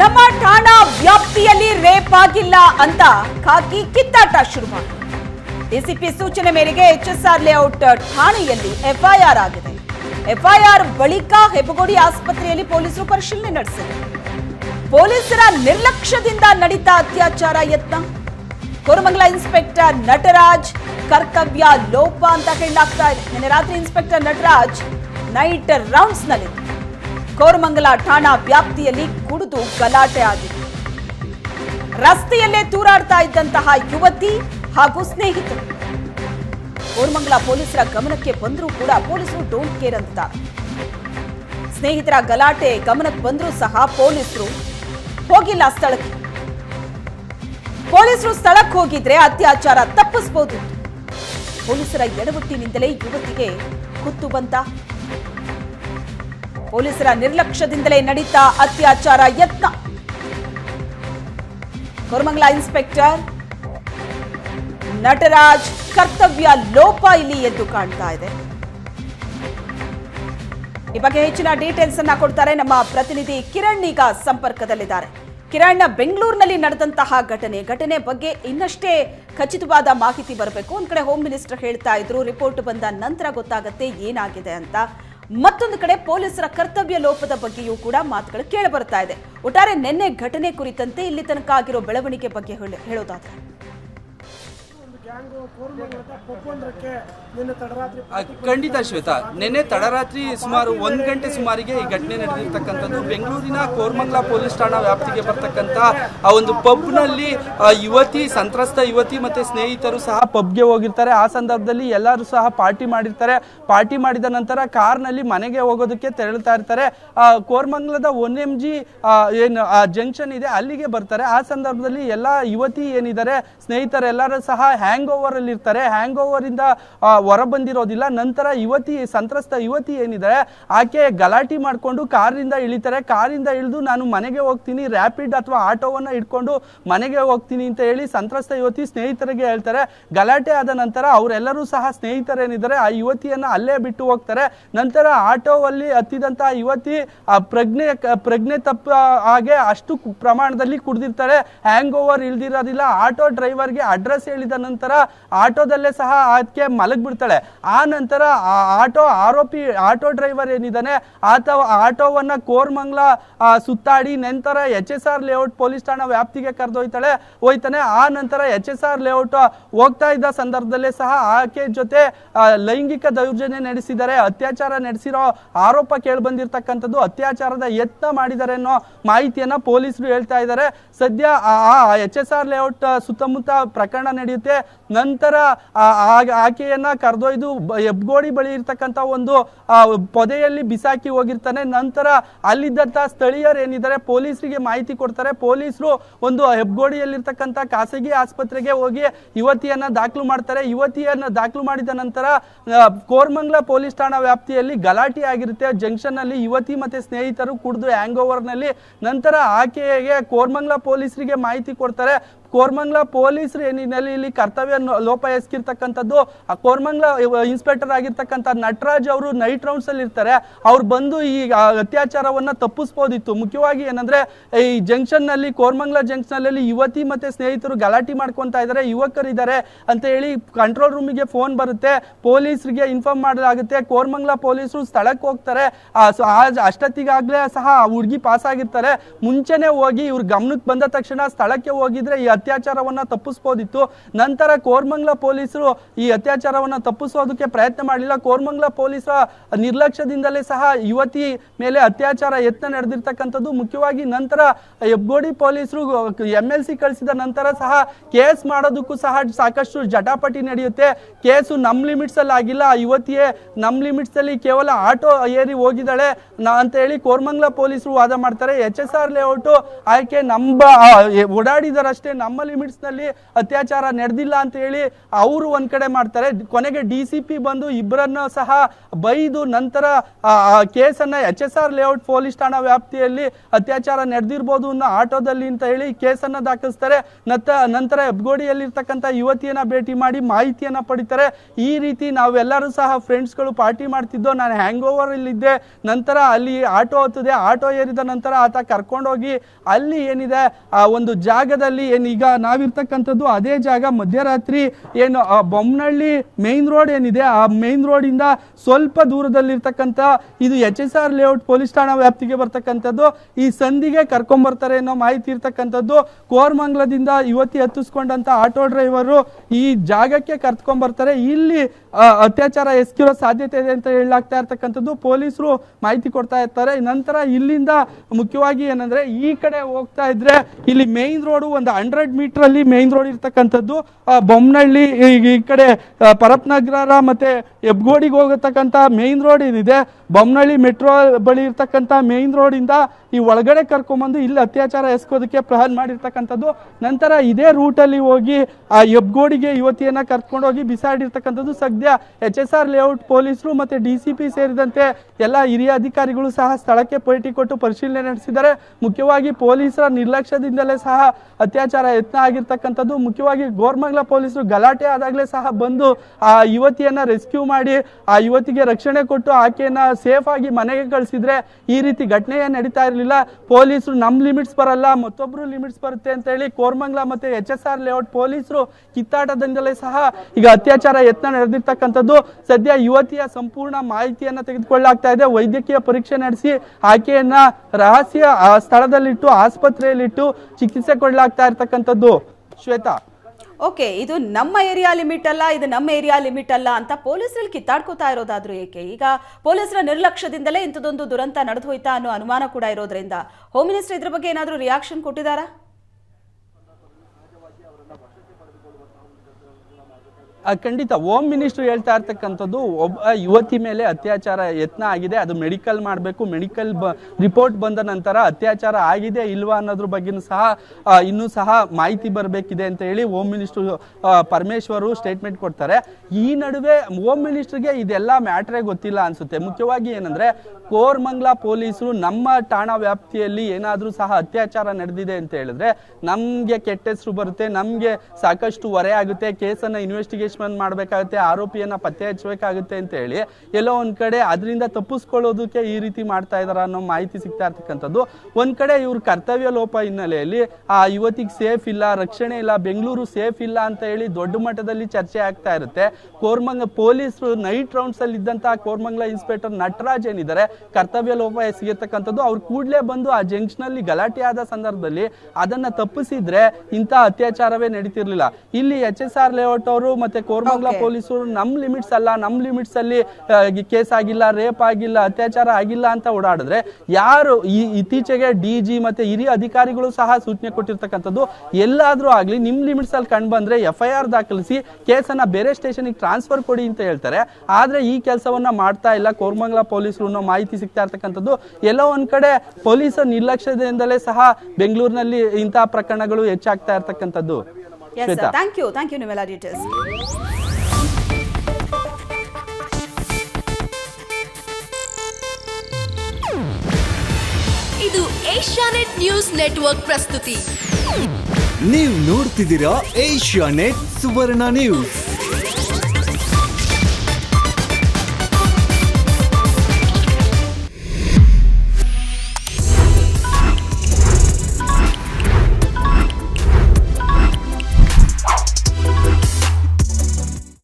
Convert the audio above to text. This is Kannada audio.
ನಮ್ಮ ಠಾಣಾ ವ್ಯಾಪ್ತಿಯಲ್ಲಿ ರೇಪ್ ಆಗಿಲ್ಲ ಅಂತ ಖಾಕಿ ಕಿತ್ತಾಟ ಶುರು ಮಾಡಿದೆ. ಡಿಸಿಪಿ ಸೂಚನೆ ಮೇರೆಗೆ ಎಚ್ಎಸ್ಆರ್ ಲೇಔಟ್ ಠಾಣೆಯಲ್ಲಿ ಎಫ್ಐಆರ್ ಆಗಿದೆ. ಎಫ್ಐಆರ್ ಬಳಿಕ ಹೆಬ್ಬಗೋಡಿ ಆಸ್ಪತ್ರೆಯಲ್ಲಿ ಪೊಲೀಸರು ಪರಿಶೀಲನೆ ನಡೆಸಿದೆ ಪೊಲೀಸರ ನಿರ್ಲಕ್ಷ್ಯದಿಂದ ನಡೀತ ಅತ್ಯಾಚಾರ ಯತ್ನ. ಕೋರಮಂಗಲ ಇನ್ಸ್ಪೆಕ್ಟರ್ ನಟರಾಜ್, ಕರ್ತವ್ಯ ಲೋಪ ಅಂತ ಹೇಳಲಾಗ್ತಾ ಇದೆ. ನಿನ್ನೆ ರಾತ್ರಿ ಇನ್ಸ್ಪೆಕ್ಟರ್ ನಟರಾಜ್ ನೈಟ್ ರೌಂಡ್ಸ್ನಲ್ಲಿ ಕೋರಮಂಗಲ ಠಾಣಾ ವ್ಯಾಪ್ತಿಯಲ್ಲಿ ಕುಡಿದು ಗಲಾಟೆ ಆಗಿದೆ ರಸ್ತೆಯಲ್ಲೇ ತೂರಾಡ್ತಾ ಇದ್ದಂತಹ ಯುವತಿ ಹಾಗೂ ಸ್ನೇಹಿತರು. ಕೋರಮಂಗಲ ಪೊಲೀಸರ ಗಮನಕ್ಕೆ ಬಂದರೂ ಕೂಡ ಪೊಲೀಸರು ಡೋಂಟ್ ಕೇರ್ ಅಂತ. ಸ್ನೇಹಿತರ ಗಲಾಟೆ ಗಮನಕ್ಕೆ ಬಂದರೂ ಸಹ ಪೊಲೀಸರು ಹೋಗಿಲ್ಲ ಸ್ಥಳಕ್ಕೆ. ಪೊಲೀಸರು ಸ್ಥಳಕ್ಕೆ ಹೋಗಿದ್ರೆ ಅತ್ಯಾಚಾರ ತಪ್ಪಿಸಬಹುದು ಪೊಲೀಸರ ಎಡವಟ್ಟಿನಿಂದಲೇ ಯುವತಿಗೆ ಕುತ್ತು ಬಂತ. ಪೊಲೀಸರ ನಿರ್ಲಕ್ಷ್ಯದಿಂದಲೇ ನಡೀತಾ ಅತ್ಯಾಚಾರ ಯತ್ನ. ಕೋರಮಂಗಲ ಇನ್ಸ್ಪೆಕ್ಟರ್ ನಟರಾಜ್ ಕರ್ತವ್ಯ ಲೋಪ ಇಲ್ಲಿ ಎದ್ದು ಕಾಣ್ತಾ ಇದೆ. ಈ ಬಗ್ಗೆ ಹೆಚ್ಚಿನ ಡೀಟೇಲ್ಸ್ ಅನ್ನ ಕೊಡ್ತಾರೆ ನಮ್ಮ ಪ್ರತಿನಿಧಿ ಕಿರಣ್ ಈಗ ಸಂಪರ್ಕದಲ್ಲಿದ್ದಾರೆ. ಕಿರಣ್ ಬೆಂಗಳೂರಿನಲ್ಲಿ ನಡೆದಂತಹ ಘಟನೆ ಘಟನೆ ಬಗ್ಗೆ ಇನ್ನಷ್ಟೇ ಖಚಿತವಾದ ಮಾಹಿತಿ ಬರಬೇಕು. ಒಂದ್ ಕಡೆ ಹೋಮ್ ಮಿನಿಸ್ಟರ್ ಹೇಳ್ತಾ ಇದ್ರು ರಿಪೋರ್ಟ್ ಬಂದ ನಂತರ ಗೊತ್ತಾಗತ್ತೆ ಏನಾಗಿದೆ ಅಂತ. ಮತ್ತೊಂದು ಕಡೆ ಪೊಲೀಸರ ಕರ್ತವ್ಯ ಲೋಪದ ಬಗ್ಗೆಯೂ ಕೂಡ ಮಾತುಗಳು ಕೇಳಿ ಬರ್ತಾ ಇದೆ. ಒಟ್ಟಾರೆ ನಿನ್ನೆ ಘಟನೆ ಕುರಿತಂತೆ ಇಲ್ಲಿ ತನಕ ಆಗಿರೋ ಬೆಳವಣಿಗೆ ಬಗ್ಗೆ ಹೇಳಿ- ಹೇಳೋದಾದ್ರೆ. ಖಂಡಿತ ಶ್ವೇತಾ. ನಿನ್ನೆ ತಡರಾತ್ರಿ ಸುಮಾರು ಒಂದು ಗಂಟೆ ಸುಮಾರಿಗೆ ಈ ಘಟನೆ ನಡೆದಿರ್ತಕ್ಕಂಥದ್ದು. ಬೆಂಗಳೂರಿನ ಕೋರ್ಮಂಗ್ಲ ಪೊಲೀಸ್ ಠಾಣಾ ವ್ಯಾಪ್ತಿಗೆ ಬರ್ತಕ್ಕಂಥ ಆ ಒಂದು ಪಬ್ನಲ್ಲಿ ಯುವತಿ, ಸಂತ್ರಸ್ತ ಯುವತಿ ಮತ್ತೆ ಸ್ನೇಹಿತರು ಸಹ ಪಬ್ಗೆ ಹೋಗಿರ್ತಾರೆ. ಆ ಸಂದರ್ಭದಲ್ಲಿ ಎಲ್ಲರೂ ಸಹ ಪಾರ್ಟಿ ಮಾಡಿರ್ತಾರೆ. ಪಾರ್ಟಿ ಮಾಡಿದ ನಂತರ ಕಾರ್ನಲ್ಲಿ ಮನೆಗೆ ಹೋಗೋದಕ್ಕೆ ತೆರಳ್ತಾ ಇರ್ತಾರೆ. ಕೋರ್ಮಂಗ್ಲದ ಒನ್ ಎಂ ಜಿ ಏನು ಜಂಕ್ಷನ್ ಇದೆ, ಅಲ್ಲಿಗೆ ಬರ್ತಾರೆ. ಆ ಸಂದರ್ಭದಲ್ಲಿ ಎಲ್ಲ ಯುವತಿ ಏನಿದ್ದಾರೆ, ಸ್ನೇಹಿತರೆಲ್ಲರೂ ಸಹ ಹ್ಯಾಂಗ್ ಓವರ್ ಅಲ್ಲಿ ಇರ್ತಾರೆ. ಹ್ಯಾಂಗ್ ಓವರ್ ಇಂದ ಆ, ಹೊರ ಬಂದಿರೋದಿಲ್ಲ ನಂತರ ಯುವತಿ ಸಂತ್ರಸ್ತ ಯುವತಿ ಏನಿದ್ದಾರೆ ಆಕೆ ಗಲಾಟೆ ಮಾಡಿಕೊಂಡು ಕಾರಿಂದ ಇಳಿತಾರೆ. ಕಾರಿಂದ ಇಳಿದು ನಾನು ಮನೆಗೆ ಹೋಗ್ತೀನಿ ರ್ಯಾಪಿಡ್ ಅಥವಾ ಆಟೋವನ್ನ ಇಟ್ಕೊಂಡು ಮನೆಗೆ ಹೋಗ್ತೀನಿ ಅಂತ ಹೇಳಿ ಸಂತ್ರಸ್ತ ಯುವತಿ ಸ್ನೇಹಿತರಿಗೆ ಹೇಳ್ತಾರೆ. ಗಲಾಟೆ ಆದ ನಂತರ ಅವರೆಲ್ಲರೂ ಸಹ ಸ್ನೇಹಿತರೇನಿದ್ದಾರೆ ಆ ಯುವತಿಯನ್ನ ಅಲ್ಲೇ ಬಿಟ್ಟು ಹೋಗ್ತಾರೆ. ನಂತರ ಆಟೋವಲ್ಲಿ ಹತ್ತಿದಂತಹ ಯುವತಿ ಆ ಪ್ರಜ್ಞೆ ಪ್ರಜ್ಞೆ ತಪ್ಪ ಹಾಗೆ ಅಷ್ಟು ಪ್ರಮಾಣದಲ್ಲಿ ಕುಡಿದಿರ್ತಾರೆ. ಹ್ಯಾಂಗ್ ಓವರ್ ಇಳ್ದಿರೋದಿಲ್ಲ ಆಟೋ ಡ್ರೈವರ್ಗೆ ಅಡ್ರೆಸ್ ಹೇಳಿದ ನಂತರ ಆಟೋದಲ್ಲೇ ಸಹ ಆಕೆ ಮಲಗ್ಬಿಡ್ತಾಳೆ. ಆ ನಂತರ ಆಟೋ ಆರೋಪಿ, ಆಟೋ ಡ್ರೈವರ್ ಏನಿದ್ದಾನೆ, ಆತ ಆಟೋವನ್ನ ಕೋರ್ಮಂಗ್ಲ ಸುತ್ತಾಡಿ ನಂತರ H S R layout police ಠಾಣಾ ವ್ಯಾಪ್ತಿಗೆ ಕರೆದೊಯ್ತಾಳೆ, ಹೋಯ್ತಾನೆ. ಆ ನಂತರ ಎಚ್ ಎಸ್ ಆರ್ ಲೇಔಟ್ ಹೋಗ್ತಾ ಇದ್ದ ಸಂದರ್ಭದಲ್ಲೇ ಸಹ ಆಕೆ ಜೊತೆ ಲೈಂಗಿಕ ದೌರ್ಜನ್ಯ ನಡೆಸಿದ್ದಾರೆ. ಅತ್ಯಾಚಾರ ನಡೆಸಿರೋ ಆರೋಪ ಕೇಳಿ ಬಂದಿರತಕ್ಕಂಥದ್ದು ಅತ್ಯಾಚಾರದ ಯತ್ನ ಮಾಡಿದ್ದಾರೆ ಅನ್ನೋ ಮಾಹಿತಿಯನ್ನ ಪೊಲೀಸರು ಹೇಳ್ತಾ ಇದ್ದಾರೆ. ಸದ್ಯ ಆ ಎಚ್ ಎಸ್ ಆರ್ ಲೇಔಟ್ ಸುತ್ತಮುತ್ತ ಪ್ರಕರಣ ನಡೆಯುತ್ತೆ. ನಂತರ ಆಕೆಯನ್ನ ಕರೆದೊಯ್ದು ಹೆಬ್ಗೋಡಿ ಬಳಿ ಇರ್ತಕ್ಕಂಥ ಒಂದು ಪೊದೆಯಲ್ಲಿ ಬಿಸಾಕಿ ಹೋಗಿರ್ತಾನೆ. ನಂತರ ಅಲ್ಲಿದ್ದಂಥ ಸ್ಥಳೀಯರು ಏನಿದ್ದಾರೆ ಪೊಲೀಸರಿಗೆ ಮಾಹಿತಿ ಕೊಡ್ತಾರೆ. ಪೊಲೀಸರು ಒಂದು ಹೆಬ್ಗೋಡಿಯಲ್ಲಿರ್ತಕ್ಕಂಥ ಖಾಸಗಿ ಆಸ್ಪತ್ರೆಗೆ ಹೋಗಿ ಯುವತಿಯನ್ನು ದಾಖಲು ಮಾಡ್ತಾರೆ. ಯುವತಿಯನ್ನು ದಾಖಲು ಮಾಡಿದ ನಂತರ ಕೋರ್ಮಂಗ್ಲ ಪೊಲೀಸ್ ಠಾಣಾ ವ್ಯಾಪ್ತಿಯಲ್ಲಿ ಗಲಾಟೆ ಆಗಿರುತ್ತೆ. ಜಂಕ್ಷನ್ನಲ್ಲಿ ಯುವತಿ ಮತ್ತೆ ಸ್ನೇಹಿತರು ಕುಡಿದು ಹ್ಯಾಂಗ್ ಓವರ್ನಲ್ಲಿ ನಂತರ ಆಕೆಗೆ ಕೋರ್ಮಂಗ್ಲ ಪೊಲೀಸರಿಗೆ ಮಾಹಿತಿ ಕೊಡ್ತಾರೆ. ಕೋರ್ಮಂಗ್ಲ ಪೊಲೀಸರು ಏನಿನಲ್ಲಿ ಇಲ್ಲಿ ಕರ್ತವ್ಯ ಲೋಪ ಎಸ್ಕಿರ್ತಕ್ಕಂಥದ್ದು ಆ ಕೋರ್ಮಂಗ್ಲ ಇನ್ಸ್ಪೆಕ್ಟರ್ ಆಗಿರ್ತಕ್ಕಂಥ ನಟರಾಜ್ ಅವರು ನೈಟ್ ರೌಂಡ್ಸ್ ಅಲ್ಲಿ ಇರ್ತಾರೆ. ಅವ್ರು ಬಂದು ಈ ಅತ್ಯಾಚಾರವನ್ನ ತಪ್ಪಿಸ್ಬೋದಿತ್ತು. ಮುಖ್ಯವಾಗಿ ಏನಂದ್ರೆ, ಈ ಜಂಕ್ಷನ್ನಲ್ಲಿ, ಕೋರ್ಮಂಗ್ಲ ಜಂಕ್ಷನ್ ಅಲ್ಲಿ ಯುವತಿ ಮತ್ತೆ ಸ್ನೇಹಿತರು ಗಲಾಟೆ ಮಾಡ್ಕೊಂತ ಇದ್ದಾರೆ ಯುವಕರಿದ್ದಾರೆ ಅಂತ ಹೇಳಿ ಕಂಟ್ರೋಲ್ ರೂಮಿಗೆ ಫೋನ್ ಬರುತ್ತೆ. ಪೊಲೀಸರಿಗೆ ಇನ್ಫಾರ್ಮ್ ಮಾಡಲಾಗುತ್ತೆ. ಕೋರ್ಮಂಗ್ಲ ಪೊಲೀಸರು ಸ್ಥಳಕ್ಕೆ ಹೋಗ್ತಾರೆ. ಅಷ್ಟೊತ್ತಿಗಾಗ್ಲೇ ಸಹ ಹುಡುಗಿ ಪಾಸ್ ಆಗಿರ್ತಾರೆ. ಮುಂಚೆನೆ ಹೋಗಿ ಇವ್ರ ಗಮನಕ್ಕೆ ಬಂದ ತಕ್ಷಣ ಸ್ಥಳಕ್ಕೆ ಹೋಗಿದ್ರೆ ಈ ಅತ್ಯಾಚಾರವನ್ನ ತಪ್ಪಿಸ್ಬೋದಿತ್ತು. ನಂತರ ಕೋರ್ಮಂಗ್ಲ ಪೊಲೀಸರು ಈ ಅತ್ಯಾಚಾರವನ್ನ ತಪ್ಪಿಸೋದಕ್ಕೆ ಪ್ರಯತ್ನ ಮಾಡಲಿಲ್ಲ. ಕೋರ್ಮಂಗ್ಲ ಪೊಲೀಸರ ನಿರ್ಲಕ್ಷ್ಯದಿಂದಲೇ ಸಹ ಯುವತಿ ಮೇಲೆ ಅತ್ಯಾಚಾರ ಯತ್ನ ನಡೆದಿರ್ತಕ್ಕಂಥದ್ದು ಮುಖ್ಯವಾಗಿ ನಂತರ ಹೆಬ್ಗೋಡಿ ಪೊಲೀಸರು ಎಂ ಎಲ್ ಸಿ ಕಳಿಸಿದ ನಂತರ ಸಹ ಕೇಸ್ ಮಾಡೋದಕ್ಕೂ ಸಹ ಸಾಕಷ್ಟು ಜಟಾಪಟಿ ನಡೆಯುತ್ತೆ. ಕೇಸು ನಮ್ಮ ಲಿಮಿಟ್ಸ್ ಅಲ್ಲಿ ಆಗಿಲ್ಲ. ಆ ಯುವತಿಯೇ ನಮ್ಮ ಲಿಮಿಟ್ಸ್ ಅಲ್ಲಿ ಕೇವಲ ಆಟೋ ಏರಿ ಹೋಗಿದ್ದಾಳೆ. ಅಂತ ಹೇಳಿ ಕೋರ್ಮಂಗ್ಲ ಪೊಲೀಸರು ವಾದ ಮಾಡ್ತಾರೆ. ಎಚ್ ಎಸ್ ಆರ್ ಲೇಔಟ್ ಆಯ್ಕೆ ಎ- ಓಡಾಡಿದರಷ್ಟೇ ನಮ್ಮ ಲಿಮಿಟ್ಸ್ನಲ್ಲಿ ಅತ್ಯಾಚಾರ ನಡೆದಿಲ್ಲ ಅಂತ ಹೇಳಿ ಅವರು ಒಂದು ಕಡೆ ಮಾಡ್ತಾರೆ. ಕೊನೆಗೆ ಡಿ ಸಿ ಪಿ ಬಂದು ಇಬ್ಬರನ್ನ ಸಹ ಬೈದು ನಂತರ ಕೇಸನ್ನು H S R layout police ಠಾಣಾ ವ್ಯಾಪ್ತಿಯಲ್ಲಿ ಅತ್ಯಾಚಾರ ನಡೆದಿರ್ಬೋದು ಅನ್ನೋ ಆಟೋದಲ್ಲಿ ಅಂತ ಹೇಳಿ ಕೇಸನ್ನು ದಾಖಲಿಸ್ತಾರೆ. ನತ್ತ, ನಂತರ ಹೆಬ್ಗೋಡಿಯಲ್ಲಿರ್ತಕ್ಕಂಥ ಯುವತಿಯನ್ನು ಭೇಟಿ ಮಾಡಿ ಮಾಹಿತಿಯನ್ನ ಪಡಿತಾರೆ. ಈ ರೀತಿ ನಾವೆಲ್ಲರೂ ಸಹ ಫ್ರೆಂಡ್ಸ್ಗಳು ಪಾರ್ಟಿ ಮಾಡ್ತಿದ್ದೋ ನಾನು ಹ್ಯಾಂಗ್ ಓವರ್ ಇಲ್ಲಿದ್ದೆ. ನಂತರ ಅಲ್ಲಿ ಆಟೋ ಹತ್ತದೆ. ಆಟೋ ಏರಿದ ನಂತರ ಆತ ಕರ್ಕೊಂಡೋಗಿ ಅಲ್ಲಿ ಏನಿದೆ? ಆ ಒಂದು ಜಾಗದಲ್ಲಿ ಏನು ಈಗ ನಾವಿರ್ತಕ್ಕಂಥದ್ದು ಅದೇ ಜಾಗ ಮಧ್ಯರಾತ್ರಿ ಏನು ಬೊಮ್ಮನಹಳ್ಳಿ ಮೇನ್ ರೋಡ್ ಏನಿದೆ, ಆ ಮೇನ್ ರೋಡ್ ಇಂದ ಸ್ವಲ್ಪ ದೂರದಲ್ಲಿರ್ತಕ್ಕಂಥ ಇದು H S R layout police ಠಾಣಾ ವ್ಯಾಪ್ತಿಗೆ ಬರ್ತಕ್ಕಂಥದ್ದು. ಈ ಸಂಧಿಗೆ ಕರ್ಕೊಂಬರ್ತಾರೆ ಅನ್ನೋ ಮಾಹಿತಿ ಇರ್ತಕ್ಕಂಥದ್ದು. ಕೋರ್ಮಂಗ್ಲದಿಂದ ಯುವತಿ ಹತ್ತಿಸ್ಕೊಂಡಂತ ಆಟೋ ಡ್ರೈವರು ಈ ಜಾಗಕ್ಕೆ ಕರ್ಕೊಂಬರ್ತಾರೆ ಇಲ್ಲಿ ಅತ್ಯಾಚಾರ ಎಸ್ಕಿರೋ ಸಾಧ್ಯತೆ ಇದೆ ಅಂತ ಹೇಳಲಾಗ್ತಾ ಇರ್ತಕ್ಕಂಥದ್ದು. ಪೊಲೀಸರು ಮಾಹಿತಿ ಕೊಡ್ತಾ ಇರ್ತಾರೆ. ನಂತರ ಇಲ್ಲಿಂದ ಮುಖ್ಯವಾಗಿ ಏನಂದ್ರೆ ಈ ಕಡೆ ಹೋಗ್ತಾ ಇದ್ರೆ ಇಲ್ಲಿ ಮೇನ್ ರೋಡು ಒಂದು ಹಂಡ್ರೆಡ್ ಮೀಟರ್ ಅಲ್ಲಿ ಮೇನ್ ರೋಡ್ ಇರ್ತಕ್ಕಂಥದ್ದು ಬೊಮ್ಮನಹಳ್ಳಿ ಈ ಕಡೆ ಪರಪ್ನಗರ ಮತ್ತೆ ಹೆಬ್ಗೋಡಿಗೆ ಹೋಗತಕ್ಕಂಥ ಮೇನ್ ರೋಡ್ ಏನಿದೆ ಬೊಮ್ಮನಹಳ್ಳಿ ಮೆಟ್ರೋ ಬಳಿ ಇರ್ತಕ್ಕಂಥ ಮೇನ್ ರೋಡ್ ಇಂದ ಈ ಒಳಗಡೆ ಕರ್ಕೊಂಬಂದು ಇಲ್ಲಿ ಅತ್ಯಾಚಾರ ಎಸ್ಕೋದಕ್ಕೆ ಪ್ಲಾನ್ ಮಾಡಿರ್ತಕ್ಕಂಥದ್ದು. ನಂತರ ಇದೇ ರೂಟಲ್ಲಿ ಹೋಗಿ ಆ ಹೆಬ್ಗೋಡಿಗೆ ಯುವತಿಯನ್ನ ಕರ್ಕೊಂಡು ಹೋಗಿ ಬಿಸಾಡಿರ್ತಕ್ಕಂಥದ್ದು ಸದ್ಯ ಎಚ್ ಎಸ್ ಆರ್ ಲೇಔಟ್ ಪೊಲೀಸರು ಮತ್ತೆ ಡಿ ಸಿ ಪಿ ಸೇರಿದಂತೆ ಎಲ್ಲ ಹಿರಿಯ ಅಧಿಕಾರಿಗಳು ಸಹ ಸ್ಥಳಕ್ಕೆ ಭೇಟಿ ಕೊಟ್ಟು ಪರಿಶೀಲನೆ ನಡೆಸಿದ್ದಾರೆ. ಮುಖ್ಯವಾಗಿ ಪೊಲೀಸರ ನಿರ್ಲಕ್ಷ್ಯದಿಂದಲೇ ಸಹ ಅತ್ಯಾಚಾರ ಯತ್ನ ಆಗಿರ್ತಕ್ಕಂಥದ್ದು. ಮುಖ್ಯವಾಗಿ ಗೋರ್ಮಂಗ್ಲ ಪೊಲೀಸರು ಗಲಾಟೆ ಆದಾಗಲೇ ಸಹ ಬಂದು ಆ ಯುವತಿಯನ್ನು ರೆಸ್ಕ್ಯೂ ಮಾಡಿ, ಆ ಯುವತಿಗೆ ರಕ್ಷಣೆ ಕೊಟ್ಟು ಆಕೆಯನ್ನ ಸೇಫ್ ಆಗಿ ಮನೆಗೆ ಕಳಿಸಿದ್ರೆ ಈ ರೀತಿ ಘಟನೆ ನಡೀತಾ ಇರಲಿಲ್ಲ. ಪೊಲೀಸರು ನಮ್ಮ ಲಿಮಿಟ್ಸ್ ಬರಲ್ಲ ಮತ್ತೊಬ್ಬರು ಲಿಮಿಟ್ಸ್ ಬರುತ್ತೆ ಅಂತ ಹೇಳಿ ಕೋರ್ಮಂಗ್ಲ ಮತ್ತೆ ಎಚ್ ಎಸ್ ಆರ್ ಲೇಔಟ್ ಪೊಲೀಸರು ಕಿತ್ತಾಟದಿಂದಲೇ ಸಹ ಈಗ ಅತ್ಯಾಚಾರ ಯತ್ನ ನಡೆದಿರ್ತಕ್ಕಂಥದ್ದು. ಸದ್ಯ ಯುವತಿಯ ಸಂಪೂರ್ಣ ಮಾಹಿತಿಯನ್ನ ತೆಗೆದುಕೊಳ್ಳಲಾಗ್ತಾ ಇದೆ. ವೈದ್ಯಕೀಯ ಪರೀಕ್ಷೆ ನಡೆಸಿ ಆಕೆಯನ್ನ ರಹಸ್ಯ ಸ್ಥಳದಲ್ಲಿಟ್ಟು, ಆಸ್ಪತ್ರೆಯಲ್ಲಿಟ್ಟು ಚಿಕಿತ್ಸೆ ಕೊಡಲಾಗ್ತಾ ಇರ್ತಕ್ಕಂಥದ್ದು ಶ್ವೇತಾ. ಓಕೆ, ಇದು ನಮ್ಮ ಏರಿಯಾ ಲಿಮಿಟ್ ಅಲ್ಲ, ಇದು ನಮ್ಮ ಏರಿಯಾ ಲಿಮಿಟ್ ಅಲ್ಲ ಅಂತ ಪೊಲೀಸರಲ್ಲಿ ಕಿತ್ತಾಡ್ಕೋತಾ ಇರೋದಾದ್ರೂ ಏಕೆ? ಈಗ ಪೊಲೀಸರ ನಿರ್ಲಕ್ಷ್ಯದಿಂದಲೇ ಇಂಥದ್ದೊಂದು ದುರಂತ ನಡೆದು ಹೋಯ್ತಾ ಅನ್ನೋ ಅನುಮಾನ ಕೂಡ ಇರೋದ್ರಿಂದ. ಹೋಮ್ ಮಿನಿಸ್ಟರ್ ಇದ್ರ ಬಗ್ಗೆ ಏನಾದರೂ ರಿಯಾಕ್ಷನ್ ಕೊಟ್ಟಿದ್ದಾರಾ? ಖಂಡಿತ ಹೋಮ್ ಮಿನಿಸ್ಟರ್ ಹೇಳ್ತಾ ಇರ್ತಕ್ಕಂಥದ್ದು ಒಬ್ಬ ಯುವತಿ ಮೇಲೆ ಅತ್ಯಾಚಾರ ಯತ್ನ ಆಗಿದೆ, ಅದು ಮೆಡಿಕಲ್ ಮಾಡಬೇಕು ಮೆಡಿಕಲ್ ಬ ರಿಪೋರ್ಟ್ ಬಂದ ನಂತರ ಅತ್ಯಾಚಾರ ಆಗಿದೆ ಇಲ್ವಾ ಅನ್ನೋದ್ರ ಬಗ್ಗೆನೂ ಸಹ ಇನ್ನೂ ಸಹ ಮಾಹಿತಿ ಬರಬೇಕಿದೆ ಅಂತ ಹೇಳಿ ಹೋಮ್ ಮಿನಿಸ್ಟರ್ ಪರಮೇಶ್ವರು ಸ್ಟೇಟ್ಮೆಂಟ್ ಕೊಡ್ತಾರೆ. ಈ ನಡುವೆ ಹೋಮ್ ಮಿನಿಸ್ಟರ್ಗೆ ಇದೆಲ್ಲ ಮ್ಯಾಟ್ರೇ ಗೊತ್ತಿಲ್ಲ ಅನಿಸುತ್ತೆ. ಮುಖ್ಯವಾಗಿ ಏನಂದರೆ, ಕೋರ್ಮಂಗ್ಲಾ ಪೊಲೀಸರು ನಮ್ಮ ಠಾಣಾ ವ್ಯಾಪ್ತಿಯಲ್ಲಿ ಏನಾದರೂ ಸಹ ಅತ್ಯಾಚಾರ ನಡೆದಿದೆ ಅಂತ ಹೇಳಿದ್ರೆ, ನಮಗೆ ಕೆಟ್ಟ ಹೆಸರು ಬರುತ್ತೆ, ನಮಗೆ ಸಾಕಷ್ಟು ಹೊರೆ ಆಗುತ್ತೆ, ಕೇಸನ್ನು ಇನ್ವೆಸ್ಟಿಗೇಷನ್ ಮಾಡಬೇಕಾಗುತ್ತೆ, ಆರೋಪಿಯನ್ನ ಪತ್ತೆ ಹಚ್ಚಬೇಕಾಗುತ್ತೆ ಅಂತ ಹೇಳಿ ಎಲ್ಲೋ ಒಂದ್ ಕಡೆ ಅದರಿಂದ ತಪ್ಪಿಸ್ಕೊಳ್ಳೋದಕ್ಕೆ ಈ ರೀತಿ ಮಾಡ್ತಾ ಇದ್ದಾರೆ ಅನ್ನೋ ಮಾಹಿತಿ ಸಿಗ್ತಾ ಇರ್ತಕ್ಕಂಥದ್ದು. ಒಂದ್ ಕಡೆ ಇವ್ರ ಕರ್ತವ್ಯ ಲೋಪ ಹಿನ್ನೆಲೆಯಲ್ಲಿ, ಆ ಯುವತಿಗೆ ಸೇಫ್ ಇಲ್ಲ, ರಕ್ಷಣೆ ಇಲ್ಲ, ಬೆಂಗಳೂರು ಸೇಫ್ ಇಲ್ಲ ಅಂತ ಹೇಳಿ ದೊಡ್ಡ ಮಟ್ಟದಲ್ಲಿ ಚರ್ಚೆ ಆಗ್ತಾ ಇರುತ್ತೆ. ಕೋರ್ಮಂಗ ಪೊಲೀಸರು ನೈಟ್ ರೌಂಡ್ಸ್ ಅಲ್ಲಿ ಇದ್ದಂತಹ ಕೋರ್ಮಂಗ್ಲ ಇನ್ಸ್ಪೆಕ್ಟರ್ ನಟರಾಜ್ ಏನಿದ್ದಾರೆ ಕರ್ತವ್ಯ ಲೋಪ ಎಸಗಿರ್ತಕ್ಕಂಥದ್ದು. ಅವ್ರು ಕೂಡಲೇ ಬಂದು ಆ ಜಂಕ್ಷನ್ ಅಲ್ಲಿ ಗಲಾಟೆ ಆದ ಸಂದರ್ಭದಲ್ಲಿ ಅದನ್ನ ತಪ್ಪಿಸಿದ್ರೆ ಇಂಥ ಅತ್ಯಾಚಾರವೇ ನಡೀತಿರ್ಲಿಲ್ಲ. ಇಲ್ಲಿ ಎಚ್ ಎಸ್ ಆರ್ ಲೇಔಟ್ ಅವರು ಮತ್ತೆ ಕೋರ್ಮಂಗ್ಲ ಪೊಲೀಸರು ನಮ್ಮ ಲಿಮಿಟ್ಸ್ ಅಲ್ಲ ನಮ್ಮ ಲಿಮಿಟ್ಸ್ ಅಲ್ಲಿ ಕೇಸ್ ಆಗಿಲ್ಲ ರೇಪ್ ಆಗಿಲ್ಲ ಅತ್ಯಾಚಾರ ಆಗಿಲ್ಲ ಅಂತ ಓಡಾಡಿದ್ರೆ ಯಾರು ಈ ಇತ್ತೀಚೆಗೆ ಡಿ ಜಿ ಮತ್ತೆ ಹಿರಿಯ ಅಧಿಕಾರಿಗಳು ಸಹ ಸೂಚನೆ ಕೊಟ್ಟಿರ್ತಕ್ಕಂಥದ್ದು ಎಲ್ಲಾದ್ರೂ ಆಗಲಿ ನಿಮ್ಮ ಲಿಮಿಟ್ಸ್ ಅಲ್ಲಿ ಕಂಡು ಬಂದ್ರೆ ಎಫ್ ಐ ಆರ್ ದಾಖಲಿಸಿ ಕೇಸನ್ನ ಬೇರೆ ಸ್ಟೇಷನ್ಗೆ ಟ್ರಾನ್ಸ್ಫರ್ ಕೊಡಿ ಅಂತ ಹೇಳ್ತಾರೆ. ಆದ್ರೆ ಈ ಕೆಲಸವನ್ನ ಮಾಡ್ತಾ ಇಲ್ಲ ಕೋರ್ಮಂಗ್ಲ ಪೊಲೀಸರು ಅನ್ನೋ ಮಾಹಿತಿ ಸಿಗ್ತಾ ಇರ್ತಕ್ಕಂಥದ್ದು. ಎಲ್ಲೋ ಒಂದ್ ಕಡೆ ಪೊಲೀಸರ ನಿರ್ಲಕ್ಷ್ಯದಿಂದಲೇ ಸಹ ಬೆಂಗಳೂರಿನಲ್ಲಿ ಇಂತಹ ಪ್ರಕರಣಗಳು ಹೆಚ್ಚಾಗ್ತಾ ಇರ್ತಕ್ಕಂಥದ್ದು. Yes Shwetha. Thank you thank you ನಿಮ್ಮೆಲ್ಲ ಡೀಟೇಲ್ಸ್ ಇದು ಏಷ್ಯಾನೆಟ್ ನ್ಯೂಸ್ ನೆಟ್ವರ್ಕ್ ಪ್ರಸ್ತುತಿ. ನೀವು ನೋಡ್ತಿದ್ದೀರಾ ಏಷ್ಯಾ ನೆಟ್ ಸುವರ್ಣ ನ್ಯೂಸ್.